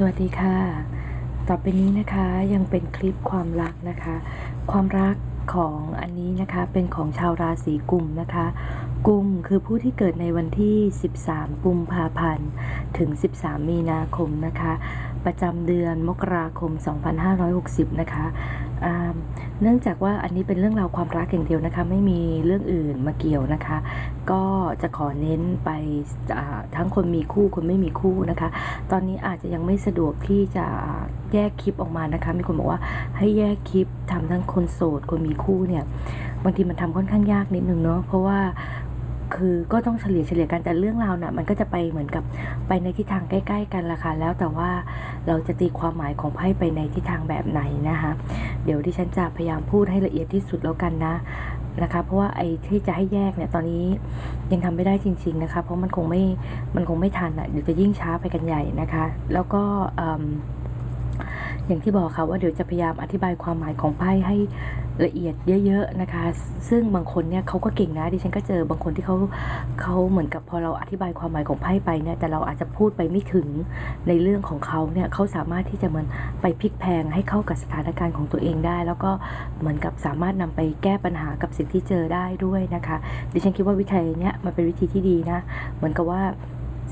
สวัสดีค่ะ ต่อไปนี้นะคะยังเป็นคลิปความรักนะคะ ความรักของอันนี้นะคะเป็นของชาวราศีกุมนะคะ กุมคือผู้ที่เกิดในวันที่ 13 กุมภาพันธ์ ถึง 13 มีนาคมนะคะ ประจำเดือนมกราคม 2560 นะคะ เนื่องจากว่าอันนี้เป็นเรื่องราวความรักอย่างเดียวนะคะ ไม่มีเรื่องอื่นมาเกี่ยวนะคะ ก็จะขอเน้นไปทั้งคนมีคู่คนไม่มีคู่นะคะ ตอนนี้อาจจะยังไม่สะดวกที่จะแยกคลิปออกมานะคะ มีคนบอกว่าให้แยกคลิปทำทั้งคนโสดคนมีคู่เนี่ยบางทีมันทำค่อนข้างยากนิดนึงเนาะเพราะว่า คือก็ต้องเฉลี่ยเฉลี่ยกันแต่เรื่องราวน่ะมันก็จะไปเหมือนกับไปในทิศทางใกล้ ๆ กันละค่ะแล้วแต่ว่าเราจะตีความหมายของไพ่ไปในทิศทางแบบไหนนะคะเดี๋ยวที่ฉันจะพยายามพูดให้ละเอียดที่สุดแล้วกันนะนะคะเพราะว่าไอ้ที่จะให้แยกเนี่ยตอนนี้ยังทำไม่ได้จริง ๆนะคะ เพราะมันคงไม่มันคงไม่ทันอะเดี๋ยวจะยิ่งช้าไปกันใหญ่นะคะ แล้วก็ อย่างที่บอกค่ะว่าเดี๋ยวจะพยายามอธิบายความหมายของไพ่ให้ละเอียดเยอะๆนะคะ ซึ่งบางคนเนี่ยเขาก็เก่งนะ ดิฉันก็เจอบางคนที่เขาเขาเหมือนกับพอเราอธิบายความหมายของไพ่ไปเนี่ย แต่เราอาจจะพูดไปไม่ถึงในเรื่องของเขาเนี่ยเขาสามารถที่จะเหมือนไปพลิกแพลงให้เข้ากับสถานการณ์ของตัวเองได้ แล้วก็เหมือนกับสามารถนำไปแก้ปัญหากับสิ่งที่เจอได้ด้วยนะคะ ดิฉันคิดว่าวิธีเนี้ยมันเป็นวิธีที่ดีนะ เหมือนกับว่า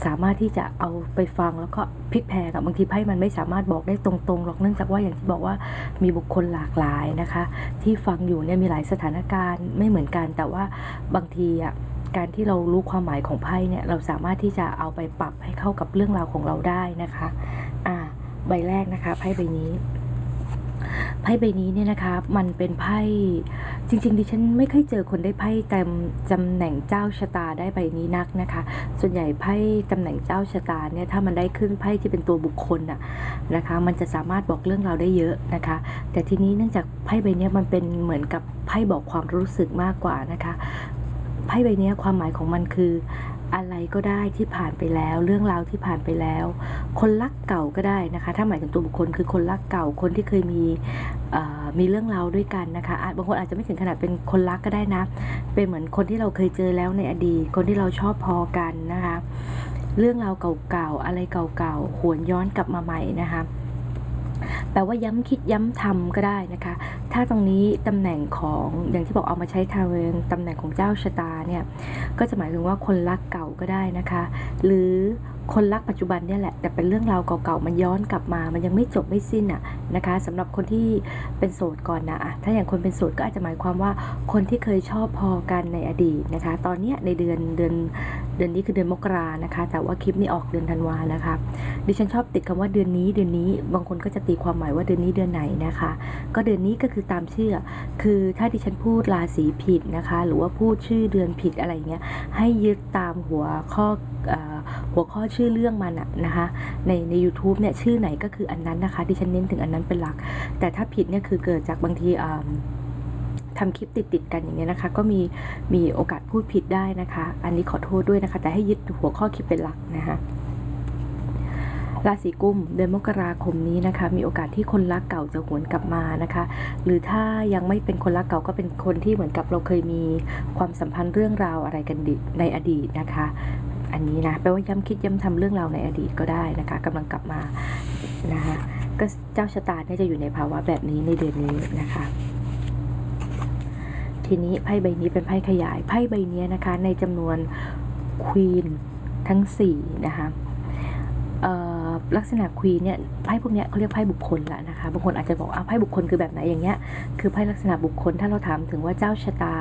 สามารถที่จะเอาไปฟังแล้วก็พลิกแพงอะบางทีไพ่มันไม่สามารถบอกได้ตรงๆหรอกเนื่องจากว่าอย่างที่บอกว่ามีบุคคลหลากหลายนะคะ ที่ฟังอยู่เนี่ยมีหลายสถานการณ์ไม่เหมือนกัน แต่ว่าบางทีอะการที่เรารู้ความหมายของไพ่เนี่ยเราสามารถที่จะเอาไปปรับให้เข้ากับเรื่องราวของเราได้นะคะอ่าใบแรกนะคะไพ่ใบนี้ ไพ่ใบนี้เนี่ยนะคะมันเป็นไพ่จริง ๆ ดิฉันไม่เคยเจอคนได้ไพ่จำจำแหน่งเจ้าชะตาได้ใบนี้นักนะคะ ส่วนใหญ่ไพ่ตำแหน่งเจ้าชะตาเนี่ยถ้ามันได้ขึ้นไพ่ที่เป็นตัวบุคคลน่ะนะคะ มันจะสามารถบอกเรื่องราวได้เยอะนะคะ แต่ทีนี้เนื่องจากไพ่ใบนี้มันเป็นเหมือนกับไพ่บอกความรู้สึกมากกว่านะคะไพ่ใบนี้ความหมายของมันคือ อะไรก็ได้ที่ผ่านไปแล้ว เรื่องราวที่ผ่านไปแล้ว คนรักเก่าก็ได้นะคะ ถ้าหมายถึงตัวบุคคลคือคนรักเก่าคนที่เคยมีมีเรื่องราวด้วยกันนะคะบางคนอาจจะไม่ถึงขนาดเป็นคนรักก็ได้นะ เป็นเหมือนคนที่เราเคยเจอแล้วในอดีต คนที่เราชอบพอกันนะคะ เรื่องราวเก่าๆอะไรเก่าๆหวนย้อนกลับมาใหม่นะคะ แปลว่าย้ำคิดย้ำทำก็ได้นะคะ ถ้าตรงนี้ตำแหน่งของอย่างที่บอกเอามาใช้ทางเวนตำแหน่งของเจ้าชะตาเนี่ยก็จะหมายถึงว่าคนรักเก่าก็ได้นะคะ หรือคนรักปัจจุบันเนี่ยแหละแต่เป็นเรื่องราวเก่าๆมันย้อนกลับมา มันยังไม่จบไม่สิ้นอะนะคะสำหรับคนที่เป็นโสดก่อนนะถ้าอย่างคนเป็นโสดก็อาจจะหมายความว่าคนที่เคยชอบพอกันในอดีตนะคะ ตอนเนี้ยในเดือนเดือน เดือนนี้คือเดือนมกรานะคะ แต่ว่าคลิปนี้ออกเดือนธันวานะคะ ดิฉันชอบติดคำว่าเดือนนี้เดือนนี้ บางคนก็จะตีความหมายว่าเดือนนี้เดือนไหนนะคะ ก็เดือนนี้ก็คือตามชื่อ คือถ้าดิฉันพูดราศีผิดนะคะ หรือว่าพูดชื่อเดือนผิดอะไรเงี้ย ให้ยึดตามหัวข้อหัวข้อชื่อเรื่องมันอะนะคะ ในใน u t u b e เนี่ยชื่อไหนก็คืออันนั้นนะคะ ดิฉันเน้นถึงอันนั้นเป็นหลัก แต่ถ้าผิดเนี่ยคือเกิดจากบางทีอ่า ทำคลิปติดๆกันอย่างเงี้ยนะคะ ก็มีมีโอกาสพูดผิดได้นะคะ อันนี้ขอโทษด้วยนะคะ แต่ให้ยึดหัวข้อคลิปเป็นหลักนะคะราศีกุมเดือนมกราคมนี้นะคะ มีโอกาสที่คนรักเก่าจะหวนกลับมานะคะ หรือถ้ายังไม่เป็นคนรักเก่าก็เป็นคนที่เหมือนกับเราเคยมีความสัมพันธ์เรื่องราวอะไรกันในอดีตนะคะ อันนี้นะแปลว่าย้ำคิดย้ำทำเรื่องราวในอดีตก็ได้นะคะกำลังกลับมานะคะก็เจ้าชะตาเนี่ยจะอยู่ในภาวะแบบนี้ในเดือนนี้นะคะ ทีนี้ไพ่ใบนี้เป็นไพ่ขยาย ไพ่ใบนี้นะคะ ในจำนวนควีนทั้ง4นะคะลักษณะควีนเนี่ยไพ่พวกเนี้ยเขาเรียกไพ่บุคคลละนะคะบางคนอาจจะบอกอ้าวไพ่บุคคลคือแบบไหนอย่างเงี้ยคือไพ่ลักษณะบุคคล ถ้าเราถามถึงว่าเจ้าชะตา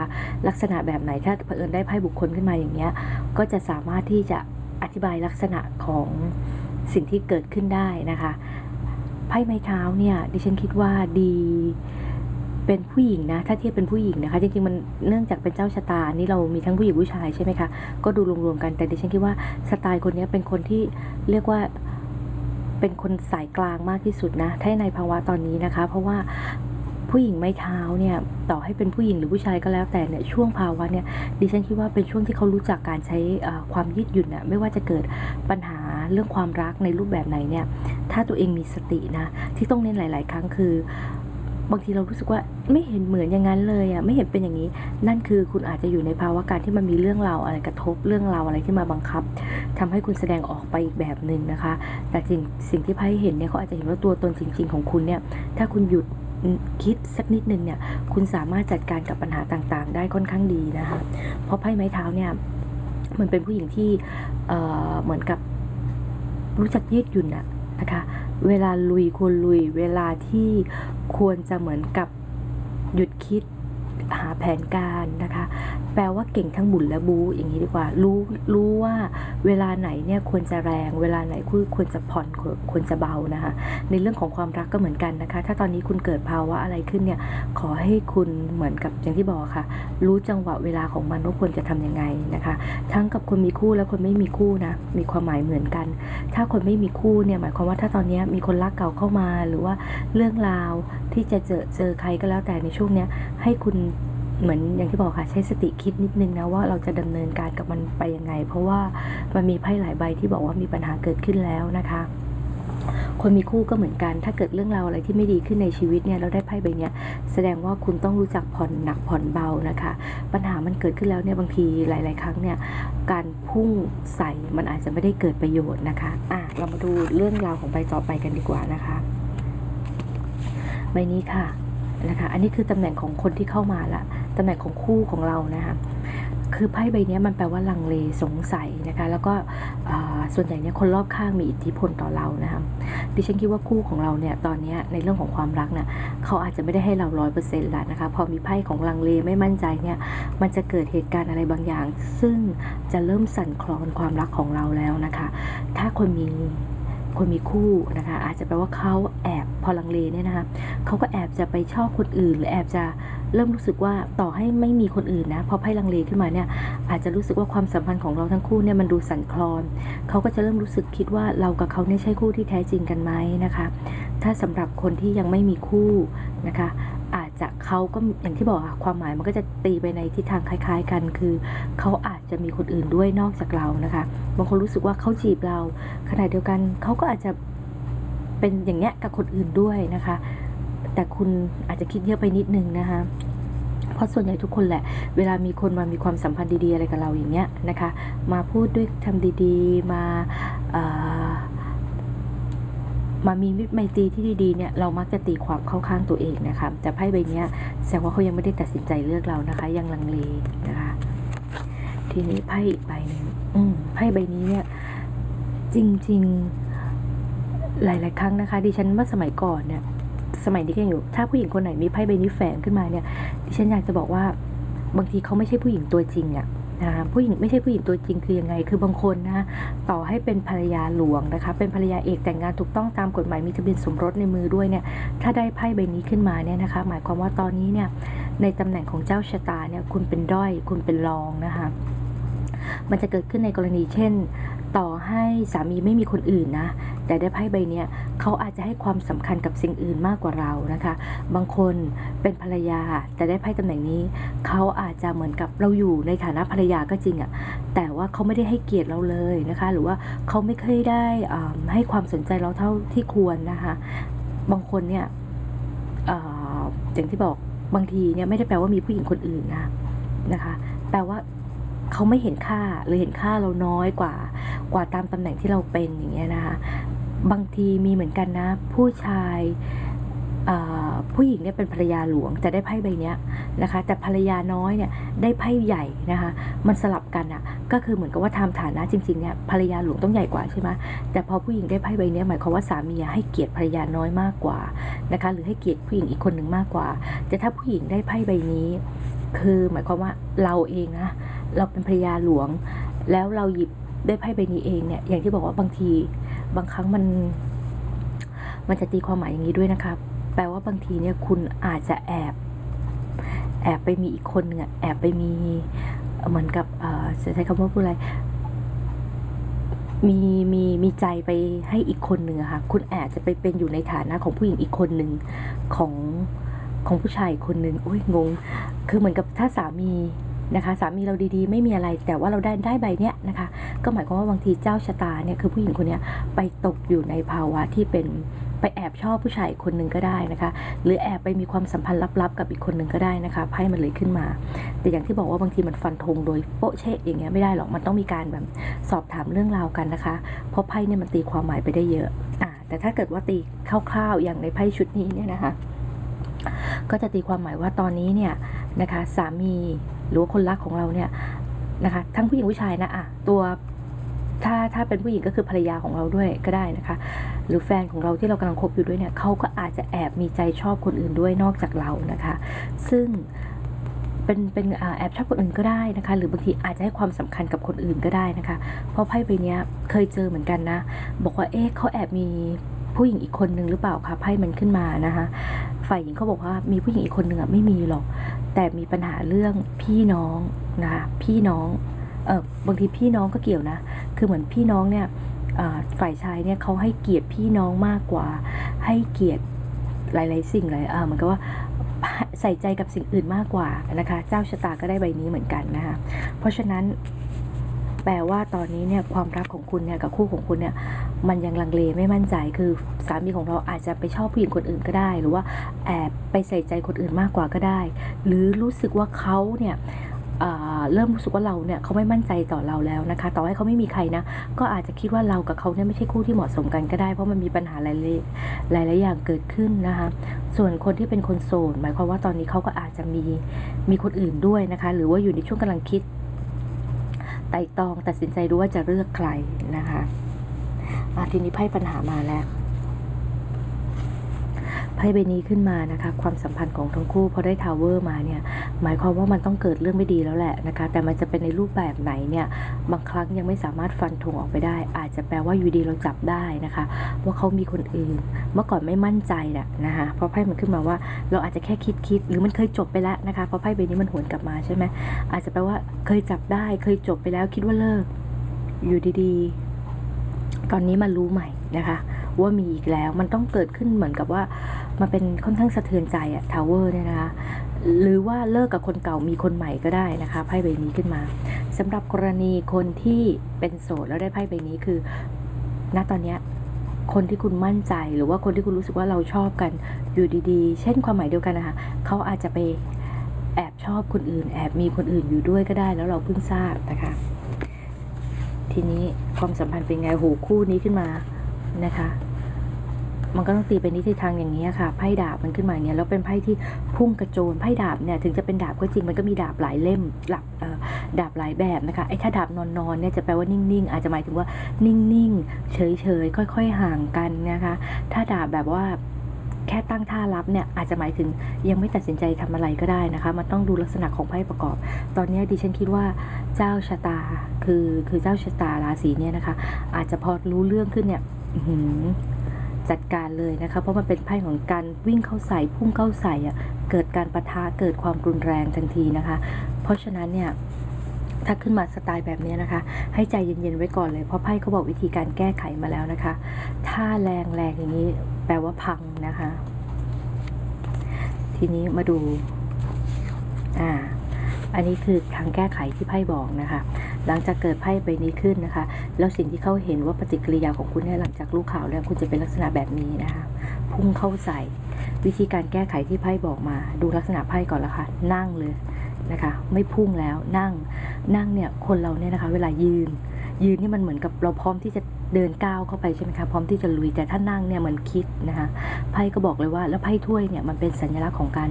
ลักษณะแบบไหนถ้าเผอิญได้ไพ่บุคคลขึ้นมาอย่างเงี้ยก็จะสามารถที่จะอธิบายลักษณะของสิ่งที่เกิดขึ้นได้นะคะไพ่ไม้เท้าเนี่ยดิฉันคิดว่าดี เป็นผู้หญิงนะ ถ้าเทียบเป็นผู้หญิงนะคะ จริงๆมันเนื่องจากเป็นเจ้าชะตานี่เรามีทั้งผู้หญิงผู้ชายใช่ไหมคะ ก็ดูรวมๆกัน แต่ดิฉันคิดว่าสไตล์คนนี้เป็นคนที่เรียกว่าเป็นคนสายกลางมากที่สุดนะ ถ้าในภาวะตอนนี้นะคะ เพราะว่าผู้หญิงไม้เท้าเนี่ยต่อให้เป็นผู้หญิงหรือผู้ชายก็แล้วแต่เนี่ยช่วงภาวะเนี่ยดิฉันคิดว่าเป็นช่วงที่เขารู้จักการใช้ความยืดหยุ่นน่ะไม่ว่าจะเกิดปัญหาเรื่องความรักในรูปแบบไหนเนี่ยถ้าตัวเองมีสตินะที่ต้องเน้นหลาย ๆ ครั้งคือ บางทีเรารู้สึกว่าไม่เห็นเหมือนอย่างนั้นเลยอะไม่เห็นเป็นอย่างนี้ นั่นคือคุณอาจจะอยู่ในภาวะการที่มันมีเรื่องราวอะไรกระทบเรื่องราวอะไรที่มาบังคับทำให้คุณแสดงออกไปอีกแบบหนึ่งนะคะ แต่สิ่งสิ่งที่ไพ่เห็นเนี่ยเขาอาจจะเห็นว่าตัวตนจริง ๆ ของคุณเนี่ยถ้าคุณหยุดคิดสักนิดนึงเนี่ยคุณสามารถจัดการกับปัญหาต่างๆ ได้ค่อนข้างดีนะคะเพราะไพ่ไม้เท้าเนี่ยมันเป็นผู้หญิงที่เเหมือนกับรู้จักยืดหยุ่นอะนะคะ เวลาลุยควรลุย เวลาที่ควรจะเหมือนกับหยุดคิดหาแผนการนะคะ แปลว่าเก่งทั้งบุญและบูอย่างนี้ดีกว่า รู้รู้ว่าเวลาไหนเนี่ยควรจะแรง เวลาไหนควรควรจะผ่อนควรควรจะเบานะคะ ในเรื่องของความรักก็เหมือนกันนะคะ ถ้าตอนนี้คุณเกิดภาวะอะไรขึ้นเนี่ย ขอให้คุณเหมือนกับอย่างที่บอกค่ะ รู้จังหวะเวลาของมันว่าควรจะทำยังไงนะคะ ทั้งกับคนมีคู่และคนไม่มีคู่นะ มีความหมายเหมือนกัน ถ้าคนไม่มีคู่เนี่ยหมายความว่าถ้าตอนนี้มีคนรักเก่าเข้ามาหรือว่าเรื่องราวที่จะเจอเจอใครก็แล้วแต่ในช่วงเนี้ยให้คุณ เหมือนอย่างที่บอกค่ะใช้สติคิดนิดนึงนะว่าเราจะดำเนินการกับมันไปยังไง เพราะว่ามันมีไพ่หลายใบที่บอกว่ามีปัญหาเกิดขึ้นแล้วนะคะคนมีคู่ก็เหมือนกัน ถ้าเกิดเรื่องราวอะไรที่ไม่ดีขึ้นในชีวิตเนี่ยเราได้ไพ่ใบเนี้ยแสดงว่าคุณต้องรู้จักผ่อนหนักผ่อนเบานะคะ ปัญหามันเกิดขึ้นแล้วเนี่ยบางทีหลาย ๆ ครั้งเนี่ยการพุ่งใส่มันอาจจะไม่ได้เกิดประโยชน์นะคะอะเรามาดูเรื่องราวของใบต่อไปกันดีกว่านะคะ ใบนี้ค่ะนะคะ อันนี้คือตำแหน่งของคนที่เข้ามาละ ตำแหน่งของคู่ของเรานะคะคือไพ่ใบนี้มันแปลว่าลังเลสงสัยนะคะ แล้วก็ส่วนใหญ่เนี่ยคนรอบข้างมีอิทธิพลต่อเรานะคะดิฉันคิดว่าคู่ของเราเนี่ยตอนนี้ในเรื่องของความรักเนี่ยเขาอาจจะไม่ได้ให้เราร้อยเปอร์เซ็นต์ละนะคะพอมีไพ่ของลังเลไม่มั่นใจเนี่ยมันจะเกิดเหตุการณ์อะไรบางอย่าง ซึ่งจะเริ่มสั่นคลอนความรักของเราแล้วนะคะ ถ้าคนมีคนมีคู่นะคะอาจจะแปลว่าเขาแอบพอลังเลเนี่ยนะคะเขาก็แอบจะไปชอบคนอื่น หรือแอบจะ เริ่มรู้สึกว่าต่อให้ไม่มีคนอื่นนะพอไพ่ลังเลขึ้นมาเนี่ยอาจจะรู้สึกว่าความสัมพันธ์ของเราทั้งคู่เนี่ยมันดูสั่นคลอนเขาก็จะเริ่มรู้สึกคิดว่าเรากับเขาเนี่ยใช่คู่ที่แท้จริงกันไหมนะคะ ถ้าสำหรับคนที่ยังไม่มีคู่นะคะอาจจะเขาก็อย่างที่บอกอะความหมายมันก็จะตีไปในทิศทางคล้าย ๆ กัน คือเขาอาจจะมีคนอื่นด้วยนอกจากเรานะคะบางคนรู้สึกว่าเขาจีบเราขณะเดียวกันเขาก็อาจจะเป็นอย่างเงี้ยกับคนอื่นด้วยนะคะ แต่คุณอาจจะคิดเยอะไปนิดนึงนะคะเพราะส่วนใหญ่ทุกคนแหละ เวลามีคนมามีความสัมพันธ์ดีๆอะไรกับเราอย่างเงี้ยนะคะ มาพูดด้วยทำดีๆ มามามีมิตรไมตรีที่ดีๆเนี่ยเรามักจะตีความเข้าข้างตัวเองนะคะแต่ไพ่ใบนี้แสดงว่าเขายังไม่ได้ตัดสินใจเลือกเรานะคะ ยังลังเลนะคะ ทีนี้ไพ่อีกใบหนึ่งอืมไพ่ใบนี้เนี่ยจริง ๆ หลาย ๆ ครั้งนะคะ ดิฉันเมื่อสมัยก่อนเนี่ย สมัยนี้ก็ยังอยู่ ถ้าผู้หญิงคนไหนมีไพ่ใบนี้แฝงขึ้นมาเนี่ย ดิฉันอยากจะบอกว่า บางทีเขาไม่ใช่ผู้หญิงตัวจริงอะนะคะผู้หญิงไม่ใช่ผู้หญิงตัวจริงคือยังไง คือบางคนนะต่อให้เป็นภรรยาหลวงนะคะ เป็นภรรยาเอกแต่งงานถูกต้องตามกฎหมายมีทะเบียนสมรสในมือด้วยเนี่ย ถ้าได้ไพ่ใบนี้ขึ้นมาเนี่ยนะคะ หมายความว่าตอนนี้เนี่ยในตำแหน่งของเจ้าชะตาเนี่ยคุณเป็นด้อยคุณเป็นรองนะคะมันจะเกิดขึ้นในกรณีเช่น ต่อให้สามีไม่มีคนอื่นนะ แต่ได้ไพ่ใบเนี้ยเขาอาจจะให้ความสำคัญกับสิ่งอื่นมากกว่าเรานะคะ บางคนเป็นภรรยาแต่ได้ไพ่ตำแหน่งนี้เขาอาจจะเหมือนกับเราอยู่ในฐานะภรรยาก็จริงอะแต่ว่าเขาไม่ได้ให้เกียรติเราเลยนะคะ หรือว่าเขาไม่เคยได้ให้ความสนใจเราเท่าที่ควรนะคะ บางคนเนี่ยออย่างที่บอกบางทีเนี่ยไม่ได้แปลว่ามีผู้หญิงคนอื่นนะนะคะ แปลว่า เขาไม่เห็นค่าหรือเห็นค่าเราน้อยกว่ากว่าตามตำแหน่งที่เราเป็นอย่างเงี้ยนะคะบางทีมีเหมือนกันนะ ผู้ชายผู้หญิงเนี่ยเป็นภรรยาหลวงแต่ได้ไพ่ใบเนี้ยนะคะ แต่ภรรยาน้อยเนี่ยได้ไพ่ใหญ่นะคะ มันสลับกันอะ่ะก็คือเหมือนกับว่าทำฐานะจริงๆเนี่ยภรรยาหลวงต้องใหญ่กว่าใช่ไหมแต่พอผู้หญิงได้ไพ่ใบเนี้ยหมายความว่าสามีให้เกียรติภรรยาน้อยมากกว่านะคะหรือให้เกียรติผู้หญิงอีกคนหนึ่งมากกว่าแต่ถ้าผู้หญิงได้ไพ่ใบนี้ คือหมายความว่าเราเองนะ เราเป็นภรรยาหลวง แล้วเราหยิบได้ไพ่ใบนี้เองเนี่ยอย่างที่บอกว่าบางทีบางครั้งมัน มันจะตีความหมายอย่างนี้ด้วยนะคะแปลว่าบางทีเนี่ยคุณอาจจะแอบ แอบไปมีอีกคนหนึ่งแอบไปมีเหมือนกับจะใช้คำว่าพูดอะไรมีมีมีใจไปให้อีกคนหนึ่งค่ะ คุณแอาจะไปเป็นอยู่ในฐานะของผู้หญิงอีกคนหนึ่งของของผู้ชายคนหนึ่งอุ้ยงง คือเหมือนกับถ้าสามี นะคะสามีเราดีๆ ไม่มีอะไรแต่ว่าเราได้ได้ใบเนี้ยนะคะก็หมายความว่าบางทีเจ้าชะตาเนี่ยคือผู้หญิงคนเนี้ยไปตกอยู่ในภาวะที่เป็นไปแอบชอบผู้ชายคนหนึ่งก็ได้นะคะ หรือแอบไปมีความสัมพันธ์ลับๆกับอีกคนหนึ่งก็ได้นะคะไพ่มันเลยขึ้นมา แต่อย่างที่บอกว่าบางทีมันฟันธงโดยโป๊ะเชะอย่างเงี้ยไม่ได้หรอกมันต้องมีการแบบสอบถามเรื่องราวกันนะคะ เพราะไพ่เนี่ยมันตีความหมายไปได้เยอะอ่าแต่ถ้าเกิดว่าตีคร่าวๆอย่างในไพ่ชุดนี้เนี่ยนะคะ ก็จะตีความหมายว่าตอนนี้เนี่ยนะคะสามี หรือว่าคนรักของเราเนี่ยนะคะ ทั้งผู้หญิงผู้ชายนะอะตัวถ้าถ้าเป็นผู้หญิงก็คือภรรยาของเราด้วยก็ได้นะคะ หรือแฟนของเราที่เรากำลังคบอยู่ด้วยเนี่ยเขาก็อาจจะแอบมีใจชอบคนอื่นด้วยนอกจากเรานะคะ ซึ่งเป็นเป็นอแอบชอบคนอื่นก็ได้นะคะ หรือบางทีอาจจะให้ความสำคัญกับคนอื่นก็ได้นะคะ เพราะไพ่ใบนี้เคยเจอเหมือนกันนะ บอกว่าเอ๊ะเขาแอบมีผู้หญิงอีกคนนึงหรือเปล่าคะไพ่มันขึ้นมานะคะ ฝ่ายหญิงเขาบอกว่ามีผู้หญิงอีกคนหนึ่งอะไม่มีหรอก แต่มีปัญหาเรื่องพี่น้องนะคะพี่น้องเออบางทีพี่น้องก็เกี่ยวนะ คือเหมือนพี่น้องเนี่ยฝ่ายชายเนี่ยเขาให้เกียรติพี่น้องมากกว่า ให้เกียรติหลาย ๆ สิ่งเลยเหมือนกับว่าใส่ใจกับสิ่งอื่นมากกว่านะคะ เจ้าชะตาก็ได้ใบนี้เหมือนกันนะคะเพราะฉะนั้นแปลว่าตอนนี้เนี่ยความรักของคุณเนี่ยกับคู่ของคุณเนี่ย มันยังลังเลไม่มั่นใจคือสามีของเราอาจจะไปชอบผู้หญิงคนอื่นก็ได้ หรือว่าแอบไปใส่ใจคนอื่นมากกว่าก็ได้ หรือรู้สึกว่าเขาเนี่ยเริ่มรู้สึกว่าเราเนี่ยเขาไม่มั่นใจต่อเราแล้วนะคะ ต่อให้เขาไม่มีใครนะ ก็อาจจะคิดว่าเรากับเขาเนี่ยไม่ใช่คู่ที่เหมาะสมกันก็ได้ เพราะมันมีปัญหาหลายๆหลายอย่างเกิดขึ้นนะคะ ส่วนคนที่เป็นคนโสดหมายความว่าตอนนี้เขาก็อาจจะมีมีคนอื่นด้วยนะคะ หรือว่าอยู่ในช่วงกำลังคิดไต่ตองตัดสินใจดูว่าจะเลือกใครนะคะ อะทีนี้ไพ่ปัญหามาแล้ว ไพ่ใบนี้ขึ้นมานะคะ ความสัมพันธ์ของทั้งคู่พอได้ทาวเวอร์มาเนี่ย หมายความว่ามันต้องเกิดเรื่องไม่ดีแล้วแหละนะคะ แต่มันจะเป็นในรูปแบบไหนเนี่ย บางครั้งยังไม่สามารถฟันธงออกไปได้ อาจจะแปลว่าอยู่ดีเราจับได้นะคะ ว่าเขามีคนอื่น เมื่อก่อนไม่มั่นใจแหละนะคะ เพราะไพ่มันขึ้นมาว่าเราอาจจะแค่คิดคิดๆหรือมันเคยจบไปแล้วนะคะ เพราะไพ่ใบนี้มันหวนกลับมาใช่ไหมอาจจะแปลว่าเคยจับได้ เคยจบไปแล้วคิดว่าเลิกอยู่ดีๆ ตอนนี้มารู้ใหม่นะคะว่ามีอีกแล้วมันต้องเกิดขึ้นเหมือนกับว่ามันเป็นค่อนข้างสะเทือนใจอะทาวเวอร์เนี่ยนะคะหรือว่าเลิกกับคนเก่ามีคนใหม่ก็ได้นะคะไพ่ใบนี้ขึ้นมาสำหรับกรณีคนที่เป็นโสดแล้วได้ไพ่ใบนี้คือ ณตอนเนี้ยคนที่คุณมั่นใจหรือว่าคนที่คุณรู้สึกว่าเราชอบกันอยู่ดีๆ เช่นความหมายเดียวกันนะคะเขาอาจจะไปแอบชอบคนอื่น แอบมีคนอื่นอยู่ด้วยก็ได้ แล้วเราเพิ่งทราบนะคะ ทีนี้ความสัมพันธ์เป็นไงโหคู่นี้ขึ้นมานะคะ มันก็ต้องตีไปในทิศทางอย่างนี้ยค่ะไพ่ดาบมันขึ้นมาอย่างเงี้ยแล้วเป็นไพ่ที่พุ่งกระโจนไพ่ดาบเนี่ยถึงจะเป็นดาบก็จริงมันก็มีดาบหลายเล่มหลับดาบหลายแบบนะคะไอ้ถ้าดาบนอนๆเนี่ยจะแปลว่านิ่งๆ อาจจะหมายถึงว่านิ่งๆ เฉยๆ ค่อย ๆ ห่างกันนะคะ ถ้าดาบแบบว่า แค่ตั้งท่ารับเนี่ยอาจจะหมายถึงยังไม่ตัดสินใจทำอะไรก็ได้นะคะ มันต้องดูลักษณะของไพ่ประกอบ ตอนนี้ดิฉันคิดว่าเจ้าชะตาคือคือเจ้าชะตาราศีเนี่ยนะคะ อาจจะพอรู้เรื่องขึ้นเนี่ยหืจัดการเลยนะคะเพราะมันเป็นไพ่ของการวิ่งเข้าใส่พุ่งเข้าใส่อะเกิดการประทะเกิดความรุนแรงทันทีนะคะ เพราะฉะนั้นเนี่ย ถ้าขึ้นมาสไตล์แบบนี้นะคะ ให้ใจเย็นๆไว้ก่อนเลย เพราะไพ่เขาบอกวิธีการแก้ไขมาแล้วนะคะ ถ้าแรงแรงอย่างนี้แปลว่าพังนะคะ ทีนี้มาดู อ่า อันนี้คือทางแก้ไขที่ไพ่บอกนะคะ หลังจากเกิดไพ่ใบนี้ขึ้นนะคะ แล้วสิ่งที่เขาเห็นว่าปฏิกิริยาของคุณเนี่ยหลังจากรู้ข่าวแล้วคุณจะเป็นลักษณะแบบนี้นะคะ พุ่งเข้าใส่ วิธีการแก้ไขที่ไพ่บอกมา ดูลักษณะไพ่ก่อนละค่ะ นั่งเลย นะคะ ไม่พุ่งแล้วนั่งนั่งเนี่ยคนเราเนี่ยนะคะ เวลายืน ยืนนี่มันเหมือนกับเราพร้อมที่จะเดินก้าวเข้าไปใช่ไหมคะพร้อมที่จะลุยแต่ถ้านั่งเนี่ยเหมือนคิดนะคะไพ่ก็บอกเลยว่า แล้วไพ่ถ้วยเนี่ยมันเป็นสัญลักษณ์ของการ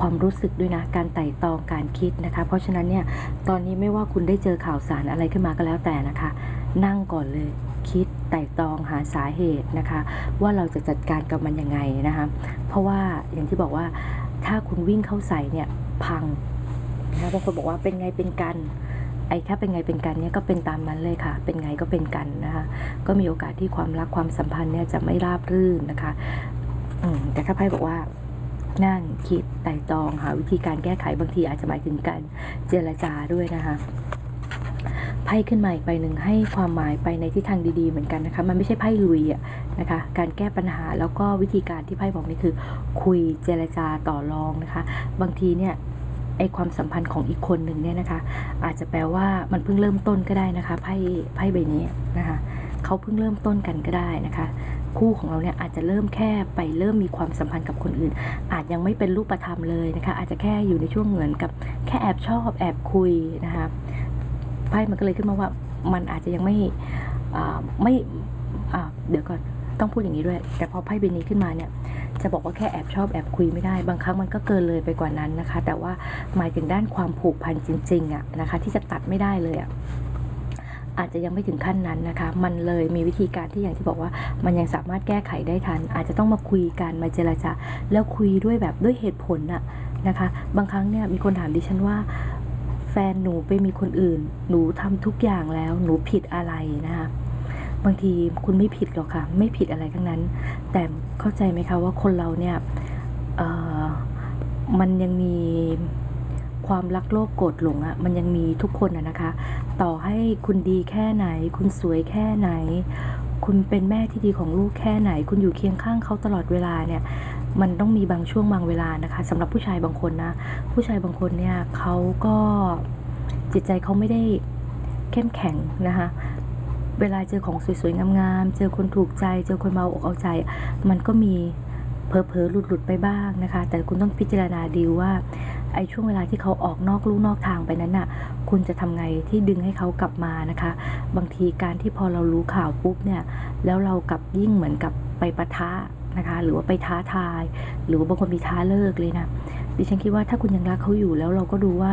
ความรู้สึกด้วยนะการไต่ตองการคิดนะคะ เพราะฉะนั้นเนี่ยตอนนี้ไม่ว่าคุณได้เจอข่าวสารอะไรขึ้นมาก็แล้วแต่นะคะ นั่งก่อนเลยคิดไต่ตองหาสาเหตุนะคะ ว่าเราจะจัดการกับมันยังไงนะคะ เพราะว่าอย่างที่บอกว่าถ้าคุณวิ่งเข้าใส่เนี่ยพัง นะคะบางคนบอกว่าเป็นไงเป็นกันไอ้ถ้าเป็นไงเป็นกันเนี่ยก็เป็นตามนั้นเลยค่ะ เป็นไงก็เป็นกันนะคะ ก็มีโอกาสที่ความรักความสัมพันธ์เนี่ยจะไม่ราบรื่นนะคะอืมแต่ถ้าไพ่บอกว่านั่งคิดไต่ตองหาวิธีการแก้ไขบางทีอาจจะหมายถึงการเจรจาด้วยนะคะไพ่ขึ้นมาอีกใบหนึ่งให้ความหมายไปในทิศทางดีๆเหมือนกันนะคะ มันไม่ใช่ไพ่ลุยอะนะคะ การแก้ปัญหาแล้วก็วิธีการที่ไพ่บอกนี่คือ คุยเจรจาต่อรองนะคะ บางทีเนี่ย ไอความสัมพันธ์ของอีกคนหนึ่งเนี่ยนะคะ อาจจะแปลว่ามันเพิ่งเริ่มต้นก็ได้นะคะไพ่ไพ่ใบนี้นะคะเขาเพิ่งเริ่มต้นกันก็ได้นะคะ คู่ของเราเนี่ยอาจจะเริ่มแค่ไปเริ่มมีความสัมพันธ์กับคนอื่น อาจยังไม่เป็นรูปธรรมเลยนะคะ อาจจะแค่อยู่ในช่วงเหมือนกับแค่แอบชอบแอบคุยนะคะไพ่มันก็เลยขึ้นมาว่ามันอาจจะยังไม่ไม่เดี๋ยวก่อนต้องพูดอย่างนี้ด้วย แต่พอไพ่ใบนี้ขึ้นมาเนี่ย จะบอกว่าแค่แอบชอบแอบคุยไม่ได้ บางครั้งมันก็เกินเลยไปกว่านั้นนะคะ แต่ว่าหมายถึงด้านความผูกพันจริงๆอะนะคะ ที่จะตัดไม่ได้เลยอะอาจจะยังไม่ถึงขั้นนั้นนะคะ มันเลยมีวิธีการที่อย่างที่บอกว่า มันยังสามารถแก้ไขได้ทัน อาจจะต้องมาคุยกันมาเจรจาแล้วคุยด้วยแบบด้วยเหตุผลอะนะคะ บางครั้งเนี่ยมีคนถามดิฉันว่า แฟนหนูไปมีคนอื่น หนูทำทุกอย่างแล้ว หนูผิดอะไรนะคะ บางทีคุณไม่ผิดหรอกค่ะ ไม่ผิดอะไรทั้งนั้น แต่เข้าใจไหมคะว่าคนเราเนี่ยมันยังมีความรักโลภโกรธหลงอะมันยังมีทุกคนอะนะคะ ต่อให้คุณดีแค่ไหน คุณสวยแค่ไหน คุณเป็นแม่ที่ดีของลูกแค่ไหน คุณอยู่เคียงข้างเขาตลอดเวลาเนี่ยมันต้องมีบางช่วงบางเวลานะคะสำหรับผู้ชายบางคนนะ ผู้ชายบางคนเนี่ยเขาก็จิตใจเขาไม่ได้เข้มแข็งนะคะ เวลาเจอของสวยๆ งามๆ เจอคนถูกใจ เจอคนมาเอาอกเอาใจ มันก็มีเพอเพอๆหลุดๆไปบ้างนะคะ แต่คุณต้องพิจารณาดีว่าไอ้ช่วงเวลาที่เขาออกนอกลู่นอกทางไปนั้นน่ะ คุณจะทำไงที่ดึงให้เขากลับมานะคะ บางทีการที่พอเรารู้ข่าวปุ๊บเนี่ย แล้วเรากลับยิ่งเหมือนกับไปปะทะนะคะ หรือว่าไปท้าทาย หรือว่าบางคนมีท้าเลิกเลยนะ ดิฉันคิดว่าถ้าคุณยังรักเขาอยู่แล้วเราก็ดูว่า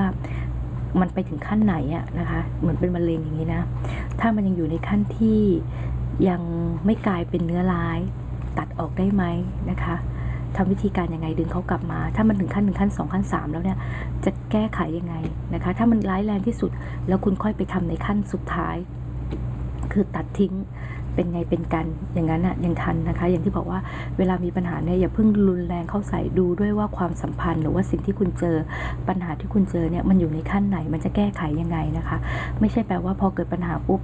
มันไปถึงขั้นไหนอะนะคะ เหมือนเป็นมะเร็งอย่างนี้นะ ถ้ามันยังอยู่ในขั้นที่ยังไม่กลายเป็นเนื้อร้าย ตัดออกได้ไหมนะคะทำวิธีการยังไงดึงเขากลับมา ถ้ามันถึงขั้นหนึ่งขั้นสองขั้นสามแล้วเนี่ยจะแก้ไขยังไงนะคะ ถ้ามันร้ายแรงที่สุด แล้วคุณค่อยไปทำในขั้นสุดท้าย คือตัดทิ้ง เป็นไงเป็นกันอย่างนั้นอะยังทันนะคะ อย่างที่บอกว่าเวลามีปัญหาเนี่ยอย่าเพิ่งรุนแรงเข้าใส่ดูด้วยว่าความสัมพันธ์ หรือว่าสิ่งที่คุณเจอปัญหาที่คุณเจอเนี่ยมันอยู่ในขั้นไหนมันจะแก้ไขยังไงนะคะ ไม่ใช่แปลว่าพอเกิดปัญหาปุ๊บ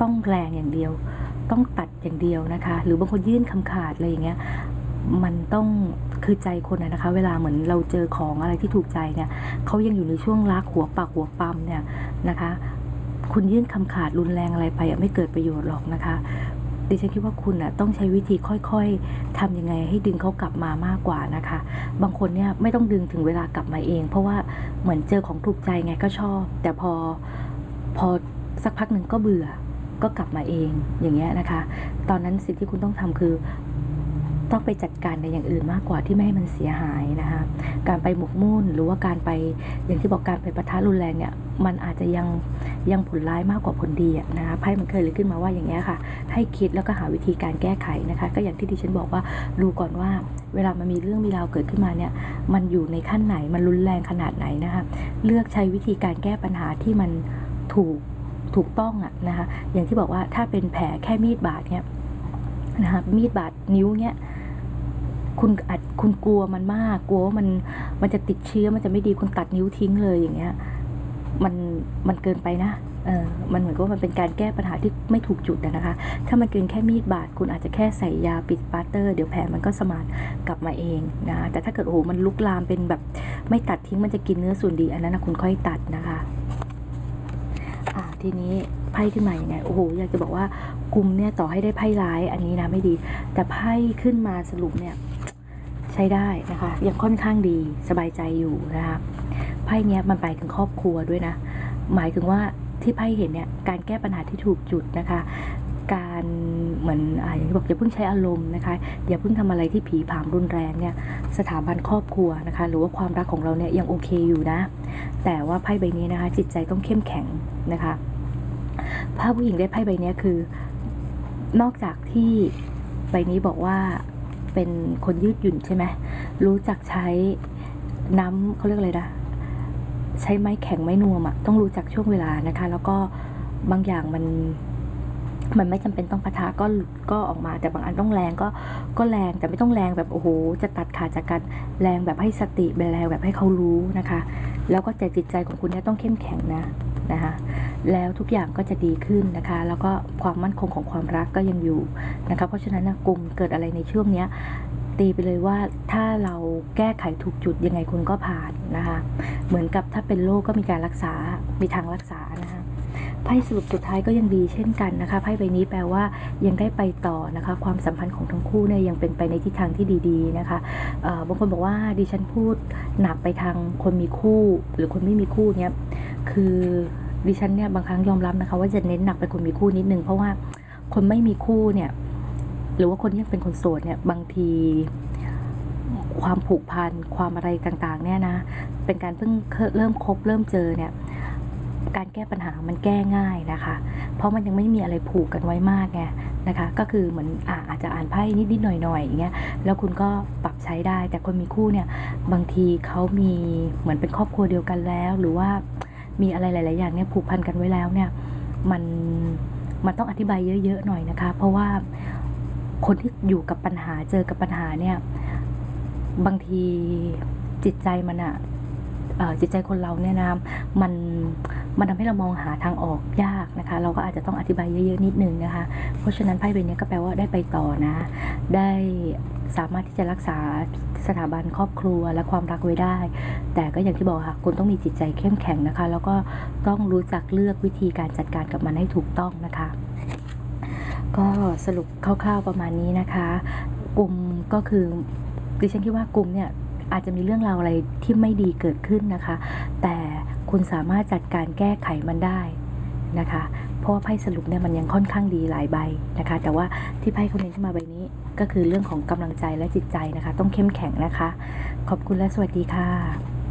ต้องแรงอย่างเดียว ต้องตัดอย่างเดียวนะคะ หรือบางคนยื่นคำขาดอะไรอย่างเงี้ยมันต้องคือใจคนนะคะ เวลาเหมือนเราเจอของอะไรที่ถูกใจเนี่ยเขายังอยู่ในช่วงรักหัวปากหัวปั๊มเนี่ยนะคะ คุณยื่นคำขาดรุนแรงอะไรไปไม่เกิดประโยชน์หรอกนะคะ ดิฉันคิดว่าคุณอะต้องใช้วิธีค่อยๆทำยังไงให้ดึงเขากลับมามากกว่านะคะ บางคนเนี่ยไม่ต้องดึงถึงเวลากลับมาเอง เพราะว่าเหมือนเจอของถูกใจไงก็ชอบ แต่พอพอสักพักหนึ่งก็เบื่อก็กลับมาเองอย่างเงี้ยนะคะ ตอนนั้นสิ่งที่คุณต้องทำคือ ต้องไปจัดการในอย่างอื่นมากกว่าที่ไม่ให้มันเสียหายนะคะ การไปหมกมุ่นหรือว่าการไปอย่างที่บอกการไปประทะรุนแรงเนี่ยมันอาจจะยังยังผลร้ายมากกว่าผลดีอะนะคะไพ่มันเคยเลยขึ้นมาว่าอย่างเงี้ค่ะ ให้คิดแล้วก็หาวิธีการแก้ไขนะคะ ก็อย่างที่ดิฉันบอกว่าดูก่อนว่า เวลามันมีเรื่องมีราวเกิดขึ้นมาเนี่ยมันอยู่ในขั้นไหนมันรุนแรงขนาดไหนนะคะเลือกใช้วิธีการแก้ปัญหาที่มันถูกถูกต้องอะนะคะอย่างที่บอกว่าถ้าเป็นแผลแค่มีดบาดเนี่ยนะคะมีดบาดนิ้วเนี่ย คุณอาจคุณกลัวมันมากกลัวว่ามันมันจะติดเชื้อมันจะไม่ดีคุณตัดนิ้วทิ้งเลยอย่างเงี้ย มันมันเกินไปนะเออมันเหมือนกับว่ามันเป็นการแก้ปัญหาที่ไม่ถูกจุดนะคะ ถ้ามันเกินแค่มีดบาดคุณอาจจะแค่ใส่ยาปิดปาสเตอร์ เดี๋ยวแผลมันก็สมานกลับมาเองนะ แต่ถ้าเกิดโอ้โหมันลุกลามเป็นแบบไม่ตัดทิ้งมันจะกินเนื้อส่วนดีอันนั้นนะคุณค่อยตัดนะคะอ่าทีนี้ไพ่ขึ้นมาอย่างไงโอ้โหอยากจะบอกว่ากลุ่มเนี่ยต่อให้ได้ไพ่ร้ายอันนี้นะไม่ดี แต่ไพ่ขึ้นมาสรุปเนี่ย ใช้ได้นะคะ ยังค่อนข้างดีสบายใจอยู่นะคะไพ่เนี้ยมันไปถึงครอบครัวด้วยนะ หมายถึงว่าที่ไพ่เห็นเนี่ยการแก้ปัญหาที่ถูกจุดนะคะ การเหมือนอ่าอย่างที่บอกอย่าเพิ่งใช้อารมณ์นะคะอย่าเพิ่งทำอะไรที่ผีผามรุนแรงเนี่ยสถาบันครอบครัวนะคะ หรือว่าความรักของเราเนี่ยยังโอเคอยู่นะ แต่ว่าไพ่ใบนี้นะคะ จิตใจต้องเข้มแข็งนะคะภาพผู้หญิงได้ไพ่ใบนี้คือนอกจากที่ใบนี้บอกว่า เป็นคนยืดหยุ่นใช่ไหมรู้จักใช้น้ำเขาเรียกอะไรนะใช้ไม้แข็งไม้นวมอะต้องรู้จักช่วงเวลานะคะ แล้วก็บางอย่างมันมันไม่จำเป็นต้องปะทะก็หลุดก็ออกมาแต่บางอันต้องแรงก็ก็แรงแต่ไม่ต้องแรงแบบโอ้โหจะตัดขาดจากกันแรงแบบให้สติแรงแบบให้เขารู้นะคะ แล้วก็ใจจิตใจของคุณเนี่ยต้องเข้มแข็งนะนะคะ แล้วทุกอย่างก็จะดีขึ้นนะคะ แล้วก็ความมั่นคงของความรักก็ยังอยู่นะคะ เพราะฉะนั้นนะกลุ่มเกิดอะไรในช่วงนี้ตีไปเลยว่าถ้าเราแก้ไขถูกจุดยังไงคุณก็ผ่านนะคะ เหมือนกับถ้าเป็นโรคก็มีการรักษา มีทางรักษานะคะไพ่สรุปสุดท้ายก็ยังดีเช่นกันนะคะไพ่ใบนี้แปลว่ายังได้ไปต่อนะคะ ความสัมพันธ์ของทั้งคู่เนี่ยยังเป็นไปในทิศทางที่ดีๆนะคะบางคนบอกว่าดิฉันพูดหนักไปทางคนมีคู่ หรือคนไม่มีคู่เนี่ยคือ ดิฉันเนี่ยบางครั้งยอมรับนะคะ ว่าจะเน้นหนักไปคนมีคู่นิดนึงเพราะว่าคนไม่มีคู่เนี่ย หรือว่าคนที่ยังเป็นคนโสดเนี่ยบางทีความผูกพันความอะไรต่างๆ เนี่ยนะ เป็นการเพิ่งเริ่มคบเริ่มเจอเนี่ย การแก้ปัญหามันแก้ง่ายนะคะ เพราะมันยังไม่มีอะไรผูกกันไว้มากไงนะคะ ก็คือเหมือนอาอาจจะอ่านไพ่นิดๆหน่อยๆอย่างเงี้ยแล้วคุณก็ปรับใช้ได้ แต่คนมีคู่เนี่ย บางทีเขามีเหมือนเป็นครอบครัวเดียวกันแล้ว หรือว่า มีอะไรหลาย ๆ อย่างเนี่ยผูกพันกันไว้แล้วเนี่ยมันมันต้องอธิบายเยอะ ๆ หน่อยนะคะ เพราะว่าคนที่อยู่กับปัญหาเจอกับปัญหาเนี่ย บางทีจิตใจมันอะ จิตใจคนเราเนี่ยนะมันมันทำให้เรามองหาทางออกยากนะคะ เราก็อาจจะต้องอธิบายเยอะๆนิดนึงนะคะ เพราะฉะนั้นไพ่ใบนี้ก็แปลว่าได้ไปต่อนะ ได้สามารถที่จะรักษาสถาบันครอบครัวและความรักไว้ได้ แต่ก็อย่างที่บอกค่ะคุณต้องมีจิตใจเข้มแข็งนะคะ แล้วก็ต้องรู้จักเลือกวิธีการจัดการกับมันให้ถูกต้องนะคะ ก็สรุปคร่าวๆประมาณนี้นะคะ กลุ่มก็คือดิฉันคิดว่ากลุ่มเนี่ย อาจจะมีเรื่องราวอะไรที่ไม่ดีเกิดขึ้นนะคะ แต่คุณสามารถจัดการแก้ไขมันได้นะคะเพราะว่าไพ่สรุปเนี่ยมันยังค่อนข้างดีหลายใบนะคะ แต่ว่าที่ไพ่เขาเน้นขึ้นมาใบนี้ก็คือเรื่องของกำลังใจและจิตใจนะคะ ต้องเข้มแข็งนะคะ ขอบคุณและสวัสดีค่ะ